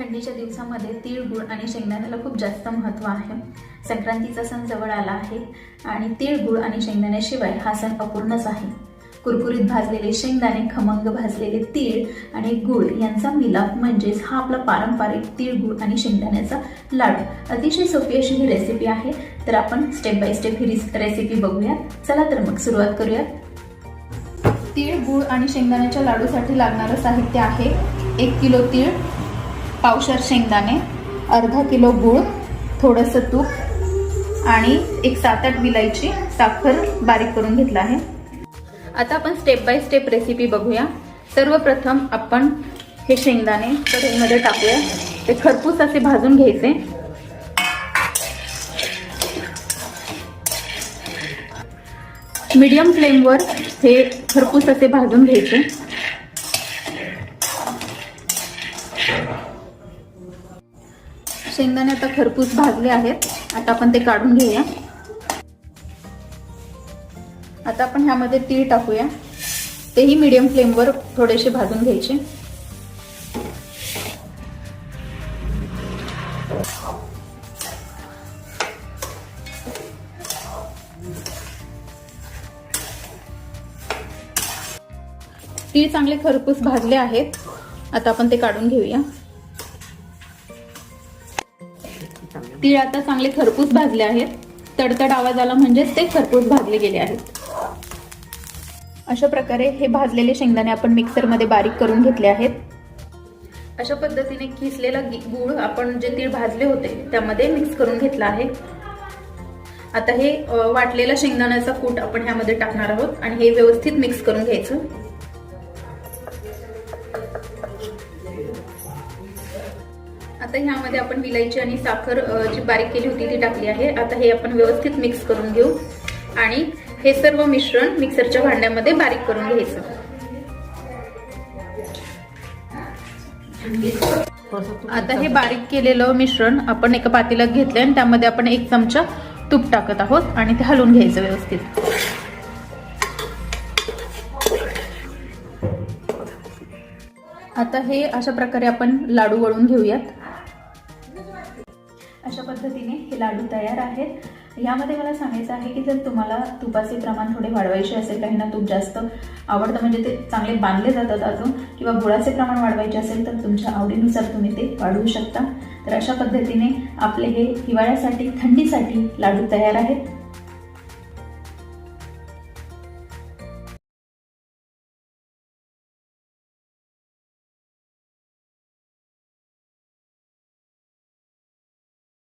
थंडीच्या दिवसामध्ये तीळ गुळ आणि शेंगदाण्याला खूप जास्त महत्त्व आहे. संक्रांतीचा सण जवळ आला आहे आणि तीळ गुळ आणि शेंगदाण्याशिवाय हा सण अपूर्णच आहे. कुरकुरीत भाजलेले शेंगदाणे खमंग भाजलेले तीळ आणि गुळ यांचा मिलाप म्हणजेच हा आपला पारंपरिक तीळ गुळ आणि शेंगदाण्याचा लाडू. अतिशय सोपी अशी ही रेसिपी आहे. तर आपण स्टेप बाय स्टेप ही रेसिपी बघूया. चला तर मग सुरुवात करूया. तीळ गुळ आणि शेंगदाण्याच्या लाडूसाठी लागणारं साहित्य आहे एक किलो तीळ पावशर शेंगदाणे अर्धा किलो गूळ थोडंसं तूप आणि एक सात आठ विलायची साखर बारीक करून घेतलं आहे. आता आपण स्टेप बाय स्टेप रेसिपी बघूया. सर्वप्रथम आपण हे शेंगदाणे कढईमध्ये टाकूया. ते खरपूस असे भाजून घ्यायचे. मीडियम फ्लेमवर हे खरपूस असे भाजून घ्यायचे. शेंगदाणे आता खरपूस भाजले आहेत. आता आपण ते काढून घेऊया. आता आपण ह्यामध्ये तीळ टाकूया. तेही मीडियम फ्लेमवर थोडेसे भाजून घ्यायचे. तीळ चांगले खरपूस भाजले आहेत. आता आपण ते काढून घेऊया. तीळ आता चांगले खरपूस भाजले आहेत. तडतड आवाज आला म्हणजेच ते खरपूस भाजले गेले आहेत. अशा प्रकारे हे भाजलेले शेंगदाणे आपण मिक्सरमध्ये बारीक करून घेतले आहेत. अशा पद्धतीने किसलेला गूळ आपण जे तीळ भाजले होते त्यामध्ये मिक्स करून घेतला आहे. आता हे वाटलेला शेंगदाण्याचा कूट आपण ह्यामध्ये टाकणार आहोत आणि हे व्यवस्थित मिक्स करून घ्यायचं. आता ह्यामध्ये आपण विलायची आणि साखर जी बारीक केली होती ती टाकली आहे. आता हे आपण व्यवस्थित मिक्स करून घेऊ. आणि हे सर्व मिश्रण मिक्सरच्या भांड्यामध्ये बारीक करून घ्यायचं. आता हे बारीक केलेलं मिश्रण आपण एका पातेल्यात घेतलंय आणि त्यामध्ये आपण एक चमचा तूप टाकत आहोत आणि ते हलवून घ्यायचं व्यवस्थित. आता हे अशा प्रकारे आपण लाडू वळून घेऊयात. अशा पद्धतीने हे लाडू तयार आहेत. यामध्ये मला सांगायचं आहे की जर तुम्हाला तुपाचे प्रमाण थोडे वाढवायचे असेल काहींना तूप जास्त आवडतं म्हणजे ते चांगले बांधले जातात अजून किंवा गुळाचे प्रमाण वाढवायचे असेल तर तुमच्या आवडीनुसार तुम्ही ते वाढवू शकता. तर अशा पद्धतीने आपले हे हिवाळ्यासाठी थंडीसाठी लाडू तयार आहेत.